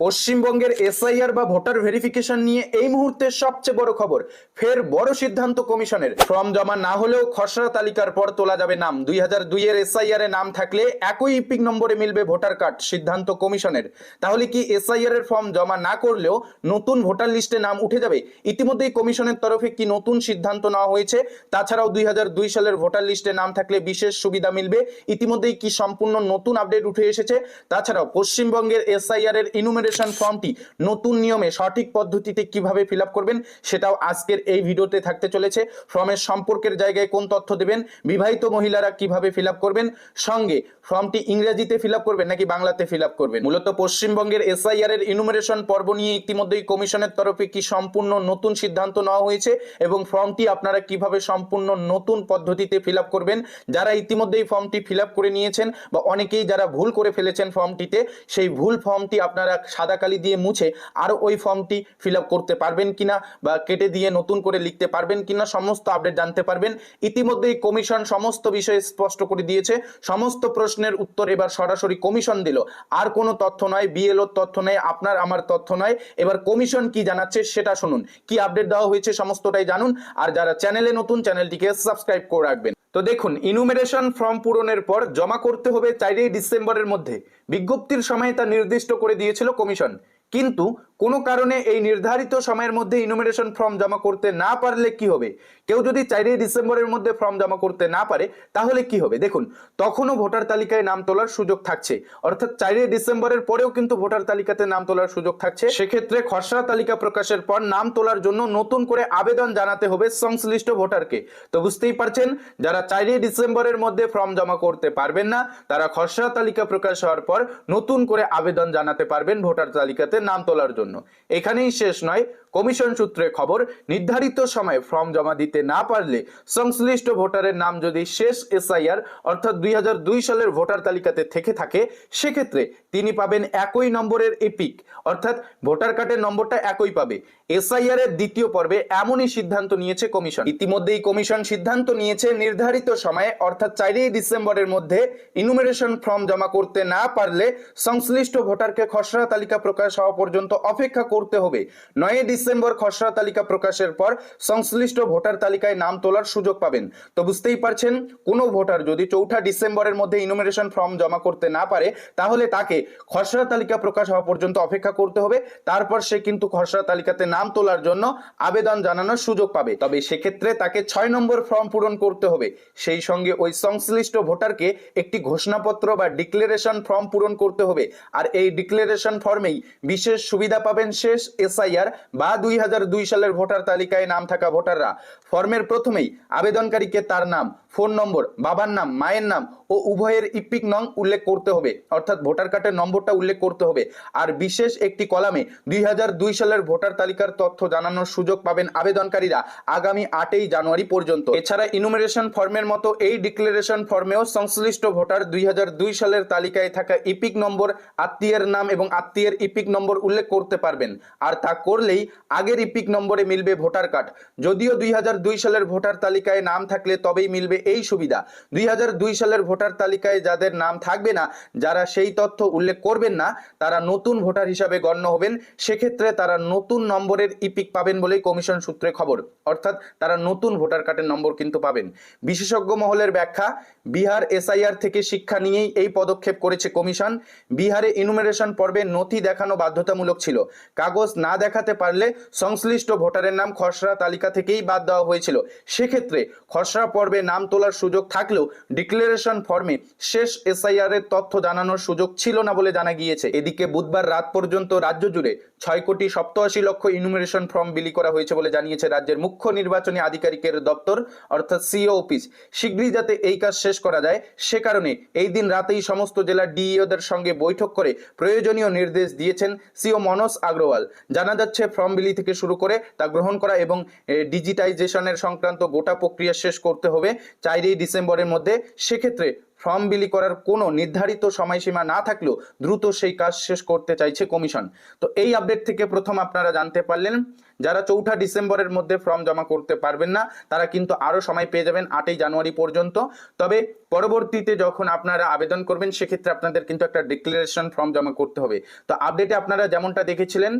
পশ্চিমবঙ্গের এসআইআর বা voter verification নিয়ে এই মুহূর্তে সবচেয়ে বড় খবর, ফের বড় সিদ্ধান্ত কমিশনের। ফর্ম জমা না হলেও খসড়া তালিকার পর তোলা যাবে নাম। দুই হাজার দুইয়ের এসআইআর এ নাম থাকলে একই ইপিক নম্বরে মিলবে ভোটার কার্ড, সিদ্ধান্ত কমিশনের। তাহলে কি এসআইআর এর ফর্ম জমা না করলেও নতুন ভোটার লিস্টে নাম উঠে যাবে? ইতিমধ্যেই কমিশনের তরফে কি নতুন সিদ্ধান্ত নেওয়া হয়েছে? তাছাড়াও দুই হাজার দুই সালের ভোটার লিস্টে নাম থাকলে বিশেষ সুবিধা মিলবে। ইতিমধ্যেই কি সম্পূর্ণ নতুন আপডেট উঠে এসেছে? তাছাড়াও পশ্চিমবঙ্গের এসআইআর এর ইনুমেরেশন ফর্মটি নতুন নিয়মে সঠিক পদ্ধতিতে কীভাবে ফিল করবেন সেটাও আজকের এই ভিডিওতে থাকতে চলেছে। ফর্মের সম্পর্কের জায়গায় কোন তথ্য দেবেন, বিবাহিত মহিলারা কীভাবে ফিল করবেন, সঙ্গে ফর্মটি ইংরেজিতে ফিল করবেন নাকি বাংলাতে ফিল করবেন? মূলত পশ্চিমবঙ্গের এসআইআর এর ইনুমেরেশন পর্ব নিয়ে ইতিমধ্যেই কমিশনের তরফে কি সম্পূর্ণ নতুন সিদ্ধান্ত নেওয়া হয়েছে এবং ফর্মটি আপনারা কীভাবে সম্পূর্ণ নতুন পদ্ধতিতে ফিল করবেন, যারা ইতিমধ্যেই ফর্মটি ফিল করে নিয়েছেন বা অনেকেই যারা ভুল করে ফেলেছেন ফর্মটিতে, সেই ভুল ফর্মটি আপনারা সাদা কালি দিয়ে মুছে আরও ওই ফর্মটি ফিল করতে পারবেন কিনা বা কেটে দিয়ে নতুন করে লিখতে পারবেন কিনা সমস্ত আপডেট জানতে পারবেন। ইতিমধ্যেই কমিশন সমস্ত বিষয়ে স্পষ্ট করে দিয়েছে। সমস্ত প্রশ্নের উত্তর এবার সরাসরি কমিশন দিল। আর কোনো তথ্য নয় বিএলওর তথ্য নয়, আপনার আমার তথ্য নয়। এবার কমিশন কি জানাচ্ছে সেটা শুনুন। কি আপডেট দেওয়া হয়েছে সমস্তটাই জানুন। আর যারা চ্যানেলে নতুন, চ্যানেলটিকে সাবস্ক্রাইব করে রাখবেন। তো দেখুন ইনুমেরেশন ফর্ম পূরণের পর জমা করতে হবে চারই ডিসেম্বরের মধ্যে। বিজ্ঞপ্তির সময় তা নির্দিষ্ট করে দিয়েছিল কমিশন। কিন্তু কোনো কারণে এই নির্ধারিত সময়ের মধ্যে ইনুমেরেশন ফর্ম জমা করতে না পারলে কি হবে? কেউ যদি চারই ডিসেম্বরের মধ্যে ফর্ম জমা করতে না পারে, তাহলে কি হবে? দেখুন, তখনও ভোটার তালিকায় নাম তোলার সুযোগ থাকছে। অর্থাৎ চারই ডিসেম্বরের পরেও কিন্তু ভোটার তালিকাতে নাম তোলার সুযোগ থাকছে। সেক্ষেত্রে খসড়া তালিকা প্রকাশের পর নাম তোলার জন্য নতুন করে আবেদন জানাতে হবে সংশ্লিষ্ট ভোটারকে। তো বুঝতেই পারছেন, যারা চারই ডিসেম্বরের মধ্যে ফর্ম জমা করতে পারবেন না, তারা খসড়া তালিকা প্রকাশ হওয়ার পর নতুন করে আবেদন জানাতে পারবেন ভোটার তালিকাতে নাম তোলার জন্য। এখানেই শেষ নয়। কমিশন সূত্রে খবর, নির্ধারিত সময়ে ফর্ম জমা দিতে না পারলে সংশ্লিষ্ট ভোটারের নাম যদি শেষ এসআইআর অর্থাৎ দুই সালের ভোটার তালিকাতে থেকে থাকে, সেক্ষেত্রে তিনি পাবেন একই নম্বরের এপিক, অর্থাৎ ভোটার কার্ডের নম্বরটা একই পাবে। এসআইআর এর দ্বিতীয় পর্বে এমনই সিদ্ধান্ত নিয়েছে কমিশন। ইতিমধ্যেই কমিশন সিদ্ধান্ত নিয়েছে নির্ধারিত সময়ে, অর্থাৎ চারই ডিসেম্বরের মধ্যে ইনুমেরেশন ফর্ম জমা করতে না পারলে সংশ্লিষ্ট ভোটারকে খসড়া তালিকা প্রকাশ হওয়া পর্যন্ত অপেক্ষা করতে হবে। নয় ডিসেম্বর খসড়া তালিকা প্রকাশের পর সংশ্লিষ্ট ভোটার তালিকায় নাম তোলার সুযোগ পাবেন। তো বুঝতেই পারছেন, কোনো ভোটার যদি চৌঠা ডিসেম্বরের মধ্যে ইনুমেরেশন ফর্ম জমা করতে না পারে, তাহলে তাকে খসড়া তালিকা প্রকাশ হওয়া পর্যন্ত অপেক্ষা করতে হবে। তারপর সে কিন্তু খসড়া তালিকাতে নাম তোলার জন্য আবেদন জানানোর সুযোগ পাবে। তবে সেক্ষেত্রে তাকে ছয় নম্বর ফর্ম পূরণ করতে হবে। সেই সঙ্গে ওই সংশ্লিষ্ট ভোটারকে একটি ঘোষণাপত্র বা ডিক্লারেশন ফর্ম পূরণ করতে হবে। আর এই ডিক্লারেশন ফর্মেই বিশেষ সুবিধা পাবেন শেষ এসআইআর বা দুই সালের ভোটার তালিকায় নাম থাকা ভোটাররা ফর্মের প্রথমেই আবেদনকারীকে তার নাম, ফোন নম্বর, বাবার নাম, মায়ের নাম ও উভয়ের ইপিক নং উল্লেখ করতে হবে। অর্থাৎ ভোটার কার্ডের নম্বরটা উল্লেখ করতে হবে। আর বিশেষ একটি কলামে দুই সালের ভোটার তালিকার তথ্য জানানোর সুযোগ পাবেন আবেদনকারীরা আগামী আটই জানুয়ারি পর্যন্ত। এছাড়া ইনুমেরেশন ফর্মের মতো এই ডিক্লারেশন ফর্মেও সংশ্লিষ্ট ভোটার দুই সালের তালিকায় থাকা ইপিক নম্বর, আত্মীয়ের নাম এবং আত্মীয়ের ইপিক নম্বর উল্লেখ করতে পারবেন। আর তা করলেই আগের ইপিক নম্বরে মিলবে ভোটার কার্ড। যদিও দুই হাজার দুই সালের ভোটার তালিকায় নাম থাকলে তবেই মিলবে এই সুবিধা। দুই হাজার দুই সালের ভোটার তালিকায় যাদের নাম থাকবে না, যারা সেই তথ্য উল্লেখ করবেন না, তারা নতুন ভোটার হিসাবে গণ্য হবেন। সেক্ষেত্রে তারা নতুন নম্বরের ইপিক পাবেন বলেই কমিশন সূত্রে খবর। অর্থাৎ তারা নতুন ভোটার কার্ডের নম্বর কিন্তু পাবেন। বিশেষজ্ঞ মহলের ব্যাখ্যা, বিহার এসআইআর থেকে শিক্ষা নিয়েই এই পদক্ষেপ করেছে কমিশন। বিহারে ইনুমেরেশন পর্বে নথি দেখানো বাধ্যতামূলক ছিল। কাগজ না দেখাতে পারলে সংশ্লিষ্ট ভোটারের নাম খসড়া তালিকা থেকেই বাদ দেওয়া হয়েছিল। সেক্ষেত্রে খসড়া পর্বে নাম তোলার সুযোগ থাকলেও ডিক্লারেশন ফর্মে শেষ এসআইআর এর তথ্য জানানোর সুযোগ ছিল না বলে জানা গিয়েছে। এদিকে বুধবার রাত পর্যন্ত রাজ্য জুড়ে ছয় কোটি সপ্তআশি লক্ষ ইনুমেরেশন ফর্ম বিলি করা হয়েছে বলে জানিয়েছে রাজ্যের মুখ্য নির্বাচনী আধিকারিকের দপ্তর, অর্থাৎ সিও অফিস। শীঘ্রই যাতে এই কাজ শেষ করা যায়, সে কারণে এই দিন রাতেই সমস্ত জেলার ডিইওদের সঙ্গে বৈঠক করে প্রয়োজনীয় নির্দেশ দিয়েছেন সিও মনোজ আগরওয়াল। জানা যাচ্ছে ফর্ম বিলি থেকে শুরু করে তা গ্রহণ করা এবং ডিজিটাইজেশনের সংক্রান্ত গোটা প্রক্রিয়া শেষ করতে হবে। চারই ডিসেম্বরের মধ্যে। সেক্ষেত্রে ফর্ম বিলি করার কোনো নির্ধারিত সময়সীমা না থাকলেও দ্রুত সেই কাজ শেষ করতে চাইছে কমিশন। তো এই আপডেট থেকে প্রথম আপনারা জানতে পারলেন, যারা চৌঠা ডিসেম্বরের মধ্যে ফর্ম জমা করতে পারবেন না, তারা কিন্তু আরও সময় পেয়ে যাবেন আটই জানুয়ারি পর্যন্ত। তবে পরবর্তীতে যখন আপনারা আবেদন করবেন, সেক্ষেত্রে আপনাদের কিন্তু একটা ডিক্লারেশন ফর্ম জমা করতে হবে। তো আপডেটে আপনারা যেমনটা দেখেছিলেন,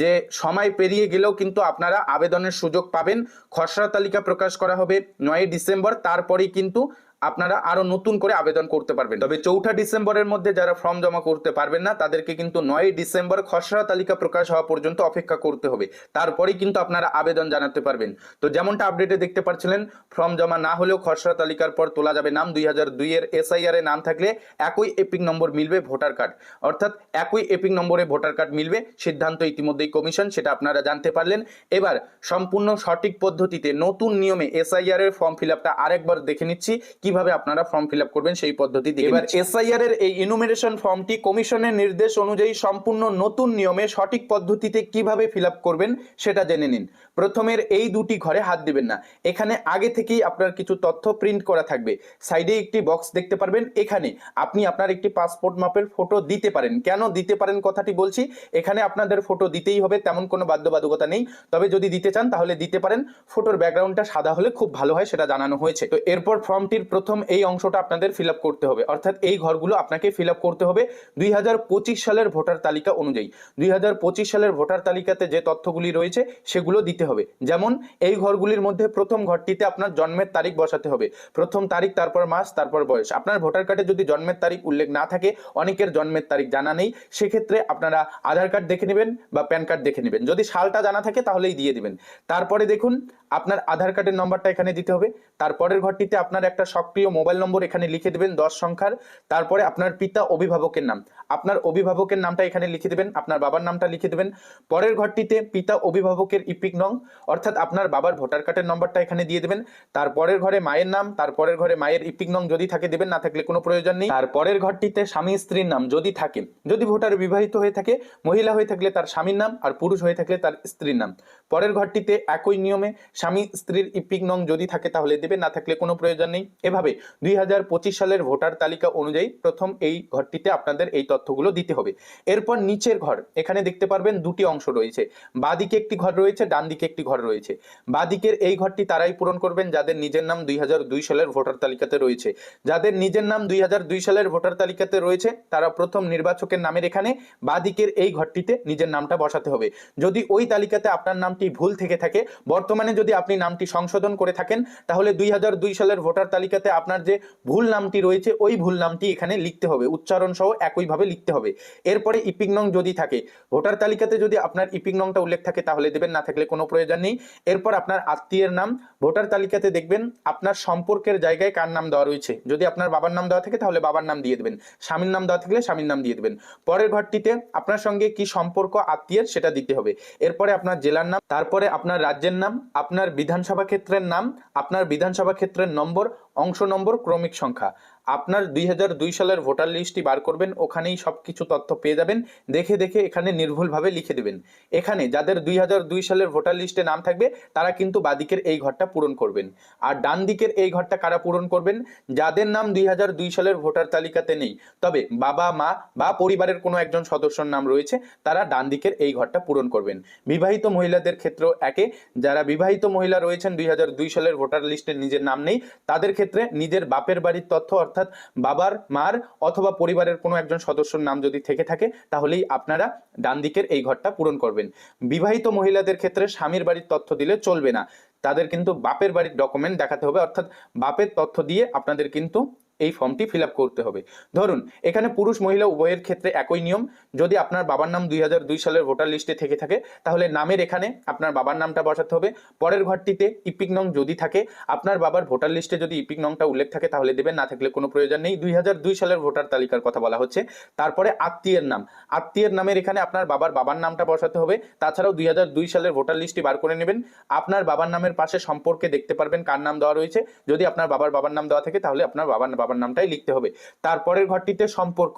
যে সময় পেরিয়ে গেলেও কিন্তু আপনারা আবেদনের সুযোগ পাবেন। খসড়া তালিকা প্রকাশ করা হবে নয়ই ডিসেম্বর, তারপরেই কিন্তু আপনারা আরও নতুন করে আবেদন করতে পারবেন। তবে চৌঠা ডিসেম্বরের মধ্যে যারা ফর্ম জমা করতে পারবেন না, তাদেরকে কিন্তু নয় ডিসেম্বর খসড়া তালিকা প্রকাশ হওয়া পর্যন্ত অপেক্ষা করতে হবে। তারপরেই কিন্তু আপনারা আবেদন জানাতে পারবেন। তো যেমনটা আপডেটে দেখতে পাচ্ছিলেন, ফর্ম জমা না হলেও খসড়া তালিকার পর তোলা যাবে নাম। দুই হাজার দুইয়ের এসআইআর এ নাম থাকলে একই এপিক নম্বর মিলবে ভোটার কার্ড। অর্থাৎ একই এপিক নম্বরে ভোটার কার্ড মিলবে, সিদ্ধান্ত ইতিমধ্যেই কমিশন, সেটা আপনারা জানতে পারলেন। এবার সম্পূর্ণ সঠিক পদ্ধতিতে নতুন নিয়মে এসআইআর এর ফর্ম ফিল আপটা আরেকবার দেখে নিচ্ছি কীভাবে আপনারা ফর্ম ফিল আপ করবেন সেই পদ্ধতি দিয়ে এবার এসআইআর এর এই ইনুমিনেশন ফর্মটি কমিশনের নির্দেশ অনুযায়ী সম্পূর্ণ নতুন নিয়মে সঠিক পদ্ধতিতে কীভাবে ফিল আপ করবেন সেটা জেনে নিন। প্রথমের এই দুটি ঘরে হাত দিবেন না। এখানে আগে থেকেই আপনার কিছু তথ্য প্রিন্ট করা থাকবে। সাইডে একটি বক্স দেখতে পারবেন, এখানে আপনি আপনার একটি পাসপোর্ট মাপের ফটো দিতে পারেন। কেন দিতে পারেন কথাটি বলছি, এখানে আপনাদের ফটো দিতেই হবে, তেমন কোনো বাধ্যবাধকতা নেই। তবে যদি দিতে চান, তাহলে দিতে পারেন। ফটোর ব্যাকগ্রাউন্ডটা সাদা হলে খুব ভালো হয়, সেটা জানানো হয়েছে। তো এরপর ফর্মটির প্রথম এই অংশটা আপনাদের ফিল করতে হবে। অর্থাৎ এই ঘরগুলো আপনাকে ফিল করতে হবে দুই হাজার পঁচিশ সালের ভোটার তালিকা অনুযায়ী। দুই হাজার পঁচিশ সালের ভোটার তালিকাতে যে তথ্যগুলি রয়েছে, সেগুলো দিতে হবে। যেমন, এই ঘরগুলির মধ্যে প্রথম ঘরটিতে আপনার জন্মের তারিখ বসাতে হবে। প্রথম তারিখ, তারপর মাস, তারপর বয়স। আপনার ভোটার কার্ডে যদি জন্মের তারিখ উল্লেখ না থাকে, অনেকের জন্মের তারিখ জানা নেই, সেক্ষেত্রে আপনারা আধার কার্ড দেখে নেবেন বা প্যান কার্ড দেখে নেবেন। যদি সালটা জানা থাকে, তাহলেই দিয়ে দিবেন। তারপরে দেখুন, আপনার আধার কার্ডের নম্বরটা এখানে দিতে হবে। তারপরের ঘরটিতে আপনার একটা সক্রিয় মোবাইল নম্বর এখানে লিখে দেবেন, দশ সংখ্যার। তারপরে আপনার পিতা অভিভাবকের নাম। আপনার অভিভাবকের নামটা এখানে লিখে দেবেন, আপনার বাবার নামটা লিখে দেবেন। পরের ঘরটিতে পিতা অভিভাবকের ইপিক নং অর্থাৎ আপনার বাবার ভোটার কার্ডের নম্বরটা এখানে দিয়ে দেবেন। তারপরের ঘরে মায়ের নাম তারপরের ঘরে মায়ের ইপিক নং যদি থাকে দেবেন, না থাকলে কোনো প্রয়োজন নেই। তারপরের ঘরটিতে স্বামী স্ত্রীর নাম যদি থাকে, যদি ভোটার বিবাহিত হয়ে থাকে, মহিলা হয়ে থাকলে তার স্বামীর নাম আর পুরুষ হয়ে থাকলে তার স্ত্রীর নাম। পরের ঘরটিতে একই নিয়মে স্বামী স্ত্রীর ইপিক নং যদি থাকে তাহলে দেবে না থাকলে কোনো প্রয়োজন নেই। এভাবে দুই হাজার পঁচিশ সালের ভোটার তালিকা অনুযায়ী প্রথম এই ঘরটিতে আপনাদের এই তথ্যগুলো দিতে হবে। এরপর নিচের ঘর, এখানে দেখতে পারবেন দুটি অংশ রয়েছে। বাদিকে একটি ঘর রয়েছে ডান দিকে একটি ঘর রয়েছে। বাদিকের এই ঘরটি তারাই পূরণ করবেন, যাদের নিজের নাম দুই হাজার দুই সালের ভোটার তালিকাতে রয়েছে। যাদের নিজের নাম দুই হাজার দুই সালের ভোটার তালিকাতে রয়েছে, তারা প্রথম নির্বাচকের নামের এখানে বাদিকের এই ঘরটিতে নিজের নামটা বসাতে হবে। যদি ওই তালিকাতে আপনার নামটি ভুল থেকে থাকে, বর্তমানে যদি আপনি নামটি সংশোধন করে থাকেন, তাহলে দুই হাজার দুই সালের ভোটার তালিকাতে আপনার যে ভুল নামটি রয়েছে, ওই ভুল নামটি এখানে লিখতে হবে। উচ্চারণ সহ একইভাবে লিখতে হবে। এরপরে ইপিক নং যদি থাকে, ভোটার তালিকাতে যদি আপনার ইপিক নংটা উল্লেখ থাকে, তাহলে দেবেন, না থাকলে কোনো প্রয়োজন নেই। এরপর আপনার আত্মীয়ের নাম, ভোটার তালিকাতে দেখবেন আপনার সম্পর্কের জায়গায় কার নাম দেওয়া রয়েছে। যদি আপনার বাবার নাম দেওয়া থাকে তাহলে বাবার নাম দিয়ে দেবেন। স্বামীর নাম দেওয়া থাকলে স্বামীর নাম দিয়ে দেবেন। পরের ঘরটিতে আপনার সঙ্গে কি সম্পর্ক আত্মীয়ের সেটা দিতে হবে। এরপরে আপনার জেলার নাম, তারপরে আপনার রাজ্যের নাম, আপনার বিধানসভা ক্ষেত্রের নাম, আপনার বিধানসভা ক্ষেত্রের নম্বর, অংশ নম্বর, ক্রমিক সংখ্যা। আপনার দুই হাজার দুই সালের ভোটার লিস্টটি বার করবেন, ওখানেই সব কিছু তথ্য পেয়ে যাবেন। দেখে দেখে এখানে নির্ভুলভাবে লিখে দেবেন। এখানে যাদের দুই হাজার দুই সালের ভোটার লিস্টে নাম থাকবে, তারা কিন্তু বাদিকের এই ঘরটা পূরণ করবেন। আর ডান দিকের এই ঘরটা কারা পূরণ করবেন? যাদের নাম দুই হাজার দুই সালের ভোটার তালিকাতে নেই। তবে বাবা, মা বা পরিবারের কোনো একজন সদস্যর নাম রয়েছে, তারা ডান দিকের এই ঘরটা পূরণ করবেন। বিবাহিত মহিলাদের ক্ষেত্রেও একে। যারা বিবাহিত মহিলা রয়েছেন দুই হাজার দুই সালের ভোটার লিস্টে নিজের নাম নেই, তাদের ক্ষেত্রে নিজের বাপের বাড়ির তথ্য অর্থাৎ বাবার, মার অথবা পরিবারের কোনো একজন সদস্যর নাম যদি থেকে থাকে, তাহলেই আপনারা ডান দিকের এই ঘরটা পূরণ করবেন। বিবাহিত মহিলাদের ক্ষেত্রে স্বামীর বাড়ির তথ্য দিলে চলবে না। তাদের কিন্তু বাপের বাড়ির ডকুমেন্ট দেখাতে হবে। অর্থাৎ বাপের তথ্য দিয়ে আপনাদের কিন্তু এই ফর্মটি ফিল করতে হবে। ধরুন, এখানে পুরুষ মহিলা উভয়ের ক্ষেত্রে একই নিয়ম। যদি আপনার বাবার নাম দুই হাজার দুই সালের ভোটার লিস্টে থেকে থাকে, তাহলে নামের এখানে আপনার বাবার নামটা বসাতে হবে। পরের ঘরটিতে ইপিক নং যদি থাকে, আপনার বাবার ভোটার লিস্টে যদি ইপিক নংটা উল্লেখ থাকে, তাহলে দেবেন, না থাকলে কোনো প্রয়োজন নেই। দুই হাজার দুই সালের ভোটার তালিকার কথা বলা হচ্ছে। তারপরে আত্মীয়ের নাম। আত্মীয়ের নামের এখানে আপনার বাবার বাবার নামটা বসাতে হবে। তাছাড়াও দুই হাজার দুই সালের ভোটার লিস্টটি বার করে নেবেন। আপনার বাবার নামের পাশে সম্পর্কে দেখতে পারবেন কার নাম দেওয়া রয়েছে। যদি আপনার বাবার বাবার নাম দেওয়া থাকে, তাহলে আপনার বাবার বাবার বাবার নামটাই লিখতে হবে। তারপরের ঘরটিতে সম্পর্ক।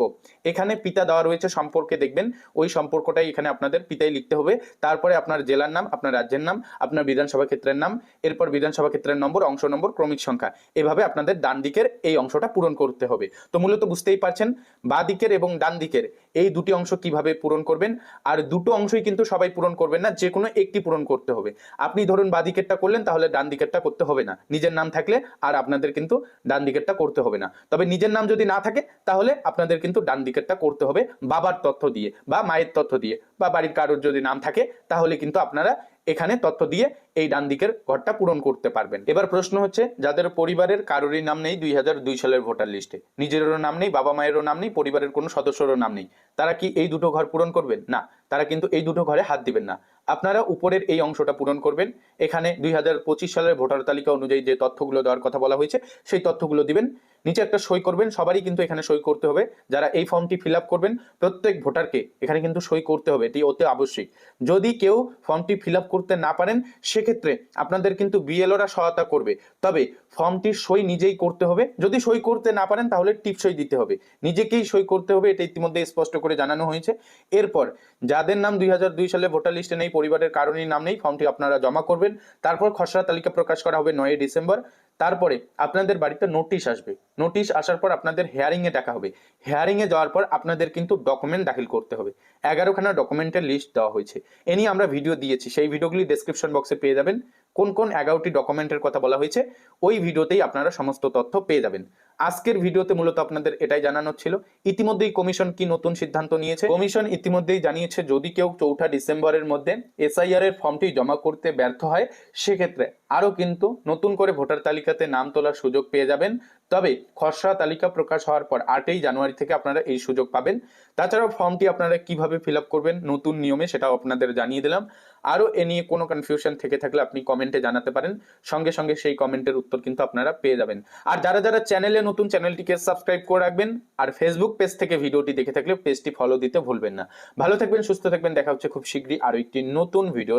এখানে পিতা দেওয়া রয়েছে সম্পর্কে দেখবেন। ওই সম্পর্কটাই এখানে আপনাদের পিতাই লিখতে হবে। তারপরে আপনার জেলার নাম, আপনার রাজ্যের নাম, আপনার বিধানসভা ক্ষেত্রের নাম, এরপর বিধানসভা ক্ষেত্রের নম্বর, অংশ নম্বর, ক্রমিক সংখ্যা। এভাবে আপনাদের ডান দিকের এই অংশটা পূরণ করতে হবে। তো মূলত বুঝতেই পারছেন, বা দিকের এবং ডান দিকের এই দুটি অংশ কীভাবে পূরণ করবেন। আর দুটো অংশই কিন্তু সবাই পূরণ করবেন না যে কোনো একটি পূরণ করতে হবে। আপনি ধরুন বা দিকেরটা করলেন, তাহলে ডান দিকেরটা করতে হবে না। নিজের নাম থাকলে আর আপনাদের কিন্তু ডান দিকেরটা করতে হবে না। তবে নিজের নাম যদি না থাকে, তাহলে আপনাদের কিন্তু ডান দিকেরটা করতে হবে বাবার তথ্য দিয়ে বা মায়ের তথ্য দিয়ে। বা বাড়ির কারোর যদি নাম থাকে, তাহলে কিন্তু আপনারা এখানে তথ্য দিয়ে এই ডান দিকের ঘরটা পূরণ করতে পারবেন। এবার প্রশ্ন হচ্ছে, যাদের পরিবারের কারোরই নাম নেই দুই হাজার দুই সালের ভোটার লিস্টে, নিজেরও নাম নেই, বাবা মায়েরও নাম নেই, পরিবারের কোনো সদস্যরও নাম নেই, তারা কি এই দুটো ঘর পূরণ করবেন? না, তারা কিন্তু এই দুটো ঘরে হাত দিবেন না। আপনারা উপরের এই অংশটা পূরণ করবেন। এখানে দুই হাজার পঁচিশ সালের ভোটার তালিকা অনুযায়ী যে তথ্যগুলো দেওয়ার কথা বলা হয়েছে, সেই তথ্যগুলো দিবেন। নিচে একটা সই করবেন, সবারই কিন্তু এখানে সই করতে হবে। যারা এই ফর্মটি ফিল করবেন, প্রত্যেক ভোটারকে এখানে কিন্তু সই করতে হবে, এটি অতি আবশ্যিক। যদি কেউ ফর্মটি ফিল করতে না পারেন, সেক্ষেত্রে আপনাদের কিন্তু বিএলওরা সহায়তা করবে। তবে ফর্মটির সই নিজেই করতে হবে। যদি সই করতে না পারেন, তাহলে টিপ সই দিতে হবে। নিজেকেই সই করতে হবে, এটা ইতিমধ্যে স্পষ্ট করে জানানো হয়েছে। এরপর, যাদের নাম দুই সালে ভোটার লিস্টে নেই, পরিবারের কারণেই নাম নেই, ফর্মটি আপনারা জমা করবেন। তারপর খসড়া তালিকা প্রকাশ করা হবে নয় ডিসেম্বর। তারপরে আপনাদের বাড়িতে নোটিশ আসবে। নোটিশ আসার পর আপনাদের হেয়ারিং এ ডাকা হবে। হেয়ারিং এ যাওয়ার পর আপনাদের কিন্তু ডকুমেন্ট দাখিল করতে হবে। এগারোখানা ডকুমেন্টের লিস্ট দেওয়া হয়েছে। এ নিয়ে আমরা ভিডিও দিয়েছি। সেই ভিডিওগুলি ডেসক্রিপশন বক্সে পেয়ে যাবেন। কোন কোন এগারোটি ডকুমেন্টের কথা বলা হয়েছে, ওই ভিডিওতেই আপনারা সমস্ত তথ্য পেয়ে যাবেন। আজকের ভিডিওতে মূলত আপনাদের এটাই জানানো ছিল। ইতিমধ্যেই কমিশন কি নতুন সিদ্ধান্ত নিয়েছে? কমিশন ইতিমধ্যেই জানিয়েছে, যদি কেউ চৌঠা ডিসেম্বরের মধ্যে এসআইআর এর ফর্মটি জমা করতে ব্যর্থ হয়, সেক্ষেত্রে আরও কিন্তু নতুন করে ভোটার তালিকাতে নাম তোলার সুযোগ পেয়ে যাবেন। তবে খসড়া তালিকা প্রকাশ হওয়ার পর আটই জানুয়ারি থেকে আপনারা এই সুযোগ পাবেন। তাছাড়াও ফর্মটি আপনারা কীভাবে ফিল করবেন, নতুন নিয়মে সেটাও আপনাদের জানিয়ে দিলাম। আরও এ নিয়ে কোনো কনফিউশন থেকে থাকলে আপনি কমেন্টে জানাতে পারেন। সঙ্গে সঙ্গে সেই কমেন্টের উত্তর কিন্তু আপনারা পেয়ে যাবেন। আর যারা যারা চ্যানেলে নতুন চ্যানেলটিকে সাবস্ক্রাইব করে রাখবেন আর ফেসবুক পেজ থেকে ভিডিওটি দেখে থাকলে পেজটি ফলো দিতে ভুলবেন না। ভালো থাকবেন, সুস্থ থাকবেন, দেখা হচ্ছে খুব শীঘ্রই আরও একটি নতুন ভিডিও